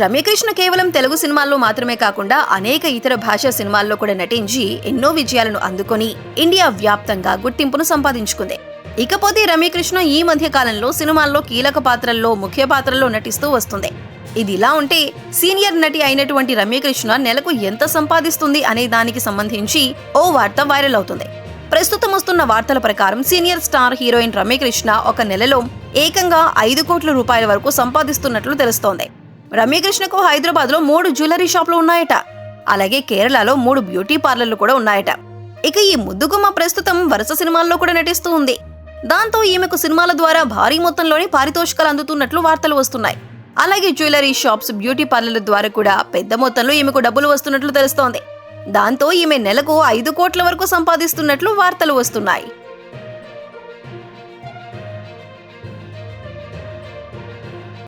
రమ్యకృష్ణ కేవలం తెలుగు సినిమాల్లో మాత్రమే కాకుండా అనేక ఇతర భాషా సినిమాల్లో కూడా నటించి ఎన్నో విజయాలను అందుకొని ఇండియా వ్యాప్తంగా గుర్తింపును సంపాదించుకుంది. ఇకపోతే రమ్యకృష్ణ ఈ మధ్య కాలంలో సినిమాల్లో కీలక పాత్రల్లో ముఖ్య పాత్రల్లో నటిస్తూ వస్తుంది. ఇది ఇలా ఉంటే సీనియర్ నటి అయినటువంటి రమ్యకృష్ణ నెలకు ఎంత సంపాదిస్తుంది అనే దానికి సంబంధించి ఓ వార్త వైరల్ అవుతుంది. ప్రస్తుతం వస్తున్న వార్తల ప్రకారం సీనియర్ స్టార్ హీరోయిన్ రమ్యకృష్ణ ఒక నెలలో ఏకంగా ఐదు కోట్ల రూపాయల వరకు సంపాదిస్తున్నట్లు తెలుస్తోంది. రమ్యకృష్ణకు హైదరాబాద్లో మూడు జ్యువెలరీ షాపులు ఉన్నాయట. అలాగే కేరళలో మూడు బ్యూటీ పార్లర్లు కూడా ఉన్నాయట. ఇక ఈ ముద్దుగుమ్మ ప్రస్తుతం వరుస సినిమాల్లో కూడా నటిస్తూ ఉంది. దాంతో ఈమెకు సినిమాల ద్వారా భారీ మొత్తంలోని పారితోషికాలు అందుతున్నట్లు వార్తలు వస్తున్నాయి. అలాగే జ్యువెలరీ షాప్స్ బ్యూటీ పార్లర్ల ద్వారా కూడా పెద్ద మొత్తంలో ఈమెకు డబ్బులు వస్తున్నట్లు తెలుస్తోంది. దాంతో ఈమె నెలకు ఐదు కోట్ల వరకు సంపాదిస్తున్నట్లు వార్తలు వస్తున్నాయి.